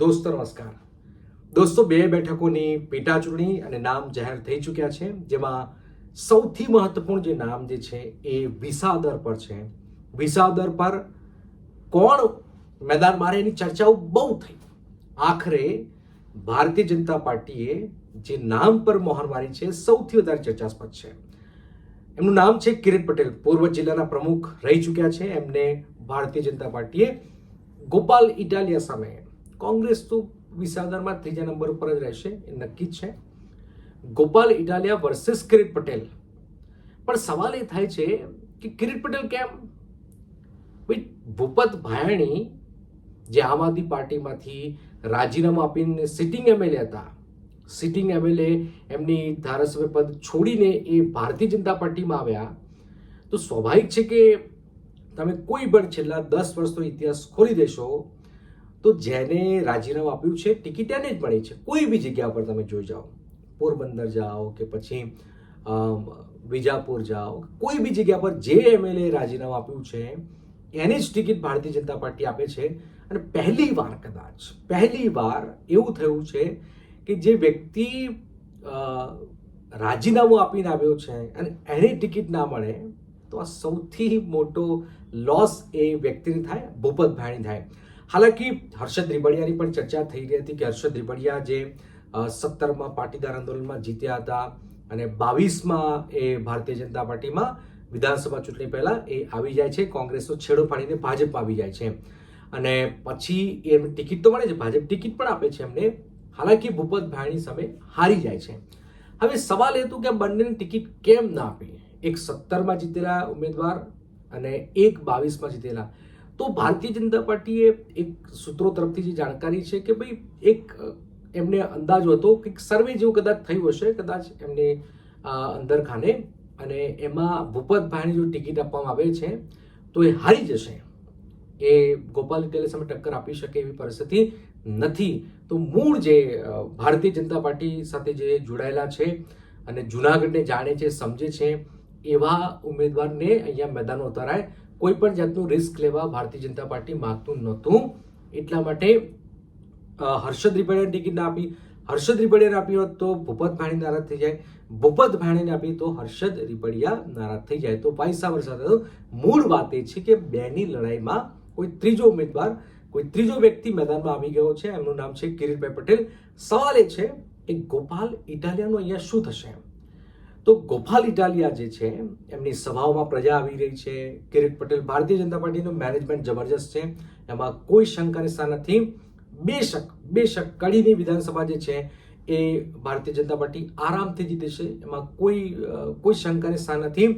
દોસ્તો, નમસ્કાર. દોસ્તો, બે બેઠકોની પેટા ચૂંટણી અને નામ જાહેર થઈ ચૂક્યા છે, જેમાં સૌથી મહત્વપૂર્ણ જે નામ જે છે એ વિસાદર પર છે. વિસાદર પર કોણ મેદાન મારે એની ચર્ચાઓ બહુ થઈ. આખરે ભારતીય જનતા પાર્ટીએ જે નામ પર મોહર મારી છે, સૌથી વધારે ચર્ચાસ્પદ છે. એમનું નામ છે કિરીટ પટેલ. પૂર્વ જિલ્લાના પ્રમુખ રહી ચૂક્યા છે. એમને ભારતીય જનતા પાર્ટીએ ગોપાલ ઇટાલિયા સામે કોંગ્રેસ તો વિસાદરમાં ત્રીજા નંબર ઉપર જ રહેશે, એ નક્કી જ છે. ગોપાલ ઇટાલિયા વર્સેસ કિરીટ પટેલ. પણ સવાલ એ થાય છે કે કિરીટ પટેલ કેમ? ભાઈ, ભૂપત ભાયાણી જે આમ આદમી પાર્ટીમાંથી રાજીનામું આપીને સિટિંગ એમએલએ હતા. સિટિંગ એમએલએ એમની ધારાસભ્ય પદ છોડીને એ ભારતીય જનતા પાર્ટીમાં આવ્યા. તો સ્વાભાવિક છે કે તમે કોઈ પણ છેલ્લા દસ વર્ષનો ઇતિહાસ ખોલી દેશો તો જેને રાજીનામું આપ્યું છે, ટિકિટ એને જ મળી છે. કોઈ બી જગ્યા પર તમે જોઈ જાઓ. પોરબંદર જાઓ કે પછી વિજાપુર જાઓ. કોઈ બી જગ્યા પર જે એમએલએ રાજીનામું આપ્યું છે, એને જ ટિકિટ ભારતીય જનતા પાર્ટી આપે છે. અને પહેલી વાર કદાચ, પહેલી વાર એવું થયું છે કે જે વ્યક્તિ રાજીનામું આપીને આવ્યો છે અને એને ટિકિટ ના મળે, તો આ સૌથી મોટો લોસ એ વ્યક્તિને થાય, ભૂપતભાઈની થાય. હાલાકી, હર્ષદ રીબડિયાની પણ ચર્ચા થઈ રહી હતી કે હર્ષદ રીબડિયા જે સત્તરમાં પાટીદાર આંદોલનમાં જીત્યા હતા અને બાવીસમાં એ ભારતીય જનતા પાર્ટીમાં વિધાનસભા ચૂંટણી પહેલાં એ આવી જાય છે, કોંગ્રેસનો છેડો ફાડીને ભાજપ આવી જાય છે. અને પછી એ ટિકિટ તો મળે છે, ભાજપ ટિકિટ પણ આપે છે એમને. હાલાકી ભૂપત ભાઈની સામે હારી જાય છે. હવે સવાલ એ હતો કે બંનેની ટિકિટ કેમ ના આપી? એક સત્તરમાં જીતેલા ઉમેદવાર અને એક બાવીસમાં જીતેલા. તો ભારતીય જનતા પાર્ટીએ એક સૂત્રો તરફથી જે જાણકારી છે કે ભાઈ એક એમને અંદાજો હતો કે સર્વે જેવું કદાચ થયું હશે, કદાચ એમને અંદરખાને અંદર ખાને અને એમાં ભૂપતભાઈની જો ટિકિટ આપવામાં આવે છે, તો એ હારી જશે. એ ગોપાલ ઇટાલિયા સામે ટક્કર આપી શકે એવી પરિસ્થિતિ નથી. તો મૂળ જે ભારતીય જનતા પાર્ટી સાથે જે જોડાયેલા છે અને જુનાગઢને જાણે છે, સમજે છે, એવા ઉમેદવારને અહીંયા મેદાનો ઉતારાય. કોઈ પણ જાતનું રિસ્ક લેવા ભારતીય જનતા પાર્ટી માગતું નહોતું. એટલા માટે હર્ષદ રીપડિયાને ટિકિટ ના આપી. હર્ષદ રીપડિયાને આપી હોત તો ભૂપત ભાણી નારાજ થઈ જાય. ભૂપત ભાણીને આપી તો હર્ષદ રીપડિયા નારાજ થઈ જાય. તો ભાઈ સાવર સાથે મૂળ વાત એ છે કે બેની લડાઈમાં કોઈ ત્રીજો ઉમેદવાર, કોઈ ત્રીજો વ્યક્તિ મેદાનમાં આવી ગયો છે. એમનું નામ છે કિરીટભાઈ પટેલ. સવાલ એ છે કે ગોપાલ ઇટાલિયાનું અહીંયા શું થશે? તો ગોપાલ ઇટાલિયા જે છે, એમની સભાઓમાં પ્રજા આવી રહી છે. કિરીટ પટેલ ભારતીય જનતા પાર્ટીનું મેનેજમેન્ટ જબરજસ્ત છે. એમાં કોઈ શંકા સ્થાન નથી. બેશક બેશક કડીની વિધાનસભા જે છે, એ ભારતીય જનતા પાર્ટી આરામથી જીતે છે. એમાં કોઈ કોઈ શંકા સ્થાન નથી.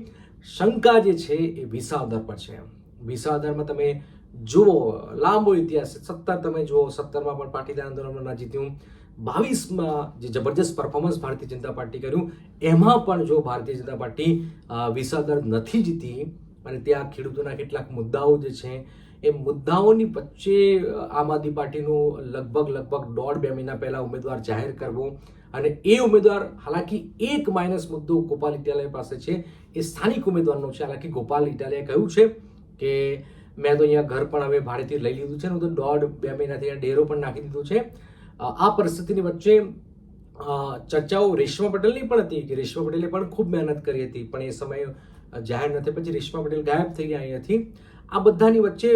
શંકા જે છે, એ વિસાવદર પર છે. વિસાવદરમાં તમે જુઓ, લાંબો ઇતિહાસ સત્તર તમે જુઓ સત્તરમાં પણ પાટીદાર આંદોલનમાં જીત્યું. બાવીસમાં જે જબરજસ્ત પરફોર્મન્સ ભારતીય જનતા પાર્ટી કર્યું, એમાં પણ જો ભારતીય જનતા પાર્ટી વિસાદર નથી જીતી, અને ત્યાં ખેડૂતોના કેટલાક મુદ્દાઓ જે છે, એ મુદ્દાઓની વચ્ચે આમ આદમી પાર્ટીનું લગભગ લગભગ દોઢ બે મહિના પહેલાં ઉમેદવાર જાહેર કરવો, અને એ ઉમેદવાર હાલાકી એક માઇનસ મુદ્દો ગોપાલ ઇટાલિયા પાસે છે. એ સ્થાનિક ઉમેદવારનો છે. હાલાકી ગોપાલ ઇટાલિયાએ કહ્યું છે કે મેં તો અહીંયા ઘર પણ હવે ભાડેથી લઈ લીધું છે. ને હું તો દોઢ બે મહિનાથી અહીંયા ડેરો પણ નાખી દીધું છે. આ પરિસ્થિતિની વચ્ચે ચર્ચાઓ રેશમા પટેલની પણ હતી કે રેશમા પટેલે પણ ખૂબ મહેનત કરી હતી. પણ એ સમયે જાહેર નથી પછી રેશમા પટેલ ગાયબ થઈ ગયા અહીંયાથી આ બધાની વચ્ચે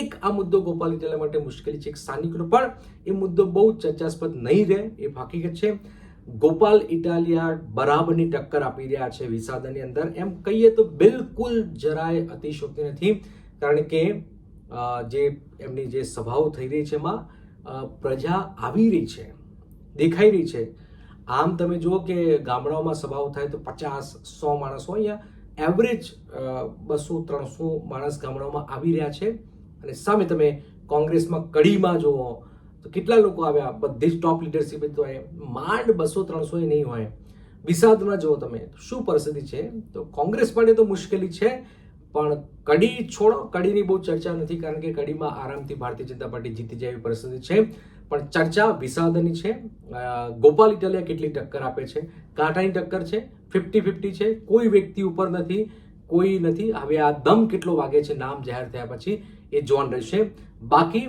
એક આ મુદ્દો ગોપાલ ઇટાલિયા માટે મુશ્કેલી છે. એક સ્થાનિકનો પણ એ મુદ્દો બહુ ચર્ચાસ્પદ નહીં રહે, એ હકીકત છે. ગોપાલ ઇટાલિયા બરાબરની ટક્કર આપી રહ્યા છે વિસાદાની અંદર. એમ કહીએ તો બિલકુલ જરાય અતિશોક્તિ નથી. કારણ કે જે એમની જે સભાઓ થઈ રહી છે એમાં પ્રજા આવી રહી છે, દેખાઈ રહી છે. આમ તમે જુઓ કે ગામડાઓમાં સભાઓ થાય તો પચાસ, સો માણસો અહીંયા એવરેજ બસો, ત્રણસો માણસ ગામડાઓમાં આવી રહ્યા છે. અને સામે તમે કોંગ્રેસમાં કડીમાં જુઓ, તો કેટલા લોકો આવ્યા? બધી જ ટોપ લીડરશીપ તો માંડ બસો, ત્રણસો નહીં હોય. વિસાદમાં જુઓ તમે શું પરિસ્થિતિ છે? તો કોંગ્રેસ માટે તો મુશ્કેલી છે. પણ કડી છોડો, કડીની બહુ ચર્ચા નથી કારણ કે કડીમાં આરામથી ભારતીય જનતા પાર્ટી જીતી જાય એવી પરિસ્થિતિ છે. પણ ચર્ચા વિસાદની છે. ગોપાલ ઇટાલિયા કેટલી ટક્કર આપે છે? કાંટાની ટક્કર છે. ફિફ્ટી ફિફ્ટી છે. કોઈ વ્યક્તિ ઉપર નથી, કોઈ નથી. હવે આ દમ કેટલો વાગે છે નામ જાહેર થયા પછી એ જોન રહેશે. બાકી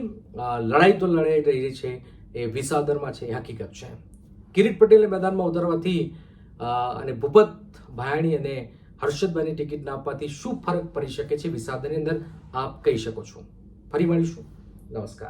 લડાઈ તો લડાઈ રહી છે. એ વિસાદરમાં છે, એ હકીકત છે. કિરીટ પટેલને મેદાનમાં ઉતારવાથી અને ભૂપત ભાયાણી અને હર્ષદભાઈની ટિકિટ ના આપવાથી શું ફરક પડી શકે છે વિસાદની અંદર? આપ કહી શકો છો. ફરી મળીશું. નમસ્કાર.